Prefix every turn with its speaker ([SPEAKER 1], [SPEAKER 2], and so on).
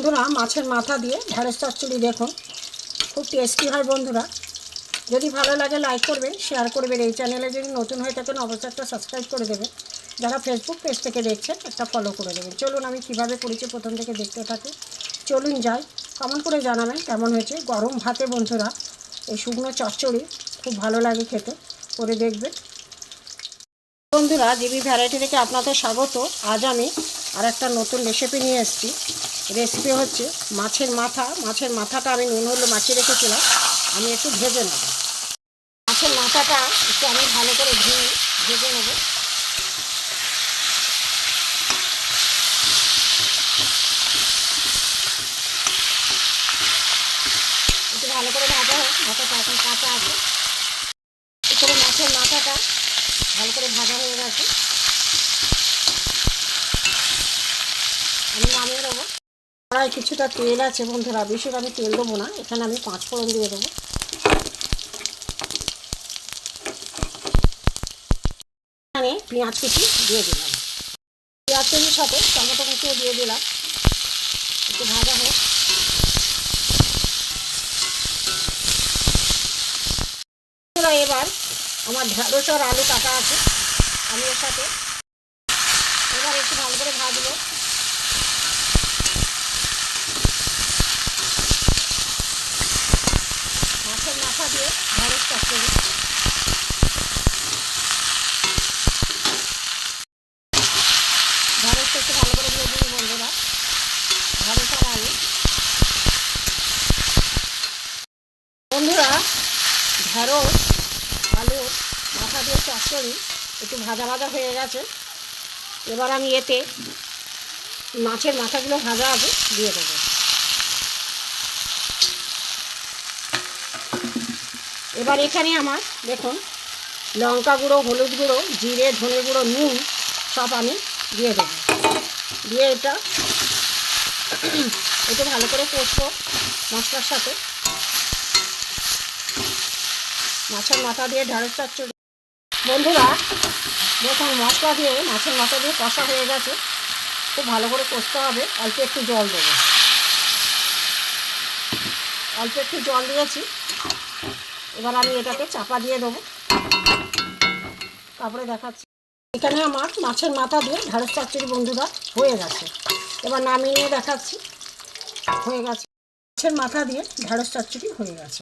[SPEAKER 1] বন্ধুরা, মাছের মাথা দিয়ে ঢেঁড়স চচ্চড়ি দেখুন। খুব টেস্টি হয় বন্ধুরা। যদি ভালো লাগে লাইক করবেন শেয়ার করবেন। এই চ্যানেলে যদি নতুন হয়ে থাকেন, অবশ্যই একটা সাবস্ক্রাইব করে দেবেন। যারা ফেসবুক পেজ থেকে দেখছেন, একটা ফলো করে দেবেন। চলুন, আমি কীভাবে করেছি প্রথম থেকে দেখতে থাকি। চলুন যাই। কমেন্ট করে জানাবেন কেমন হয়েছে। গরম ভাতে বন্ধুরা, এই শুকনো চচ্চড়ি খুব ভালো লাগে খেতে। করে দেখবেন। বন্ধুরা, জিবি ভ্যারাইটি থেকে আপনাদের স্বাগত। আজ আমি আর একটা নতুন রেসিপি নিয়ে এসেছি। রেসিপি হচ্ছে মাছের মাথা। মাছের মাথাটা আমি নুন হলে মাখিয়ে রেখেছিলাম। আমি একটু ভেজে নেব। মাছের মাথাটা একটু আমি ভালো করে ধুয়ে ভেজে নেব। একটু ভালো করে ভাজা হোক, মাথাটা এখন কাঁচা আছে। এখানে মাছের মাথাটা ভালো করে ভাজা হয়ে গেছে আমি নামিয়ে দেবো কড়াই কিছুটা তেল আছে বন্ধুরা বেশি আমি তেল দেবো না, এখানে আমি পাঁচ ফোড়ন দিয়ে দেবো। এখানে পেঁয়াজ কুচি দিয়ে দিলাম। পেঁয়াজ কুচির সাথে টমেটো কুচিও দিয়ে দিলাম। একটু ভাজা হোক। এবার আমার ঢেঁড়স আর আলু কাটা আছে আমি এর সাথে। এবার একটু ভালো করে ভাজবো মাছের মাথা দিয়ে ঢেঁড়স চচ্চড়ি ঢেঁড়সটা একটু ভালো করে দিয়ে দিন বন্ধুরা ঢেঁড়স আর আলু বন্ধুরা ঢেঁড়স, আলু, মাথা দিয়ে চচ্চড়ি, একটু ভাজা ভাজা হয়ে গেছে। এবার আমি এতে মাছের মাথাগুলো ভাজা আছে দিয়ে দেবো। এবার এখানে আমার, দেখুন, লঙ্কা গুঁড়ো, হলুদ গুঁড়ো, জিরে, ধনে গুঁড়ো, নুন সব আমি দিয়ে দেবো। দিয়ে এটা, একটু ভালো করে কষবো মশলার সাথে। মাছের মাথা দিয়ে ঢেঁড়স চচ্চড়ি বন্ধুরা, দেখুন, মশলা দিয়ে, মাছের মাথা দিয়ে কষা হয়ে গেছে। খুব ভালো করে কষতে হবে। অল্প একটু জল দেবো। অল্প একটু জল দিয়েছি। এবার আমি এটাকে চাপা দিয়ে দেবো। তারপরে দেখাচ্ছি। এখানে আমার মাছের মাথা দিয়ে ঢেঁড়স চচ্চড়ি বন্ধুরা, হয়ে গেছে। এবার নামিয়ে দেখাচ্ছি। হয়ে গেছে। মাছের মাথা দিয়ে ঢেঁড়স চচ্চড়ি হয়ে গেছে।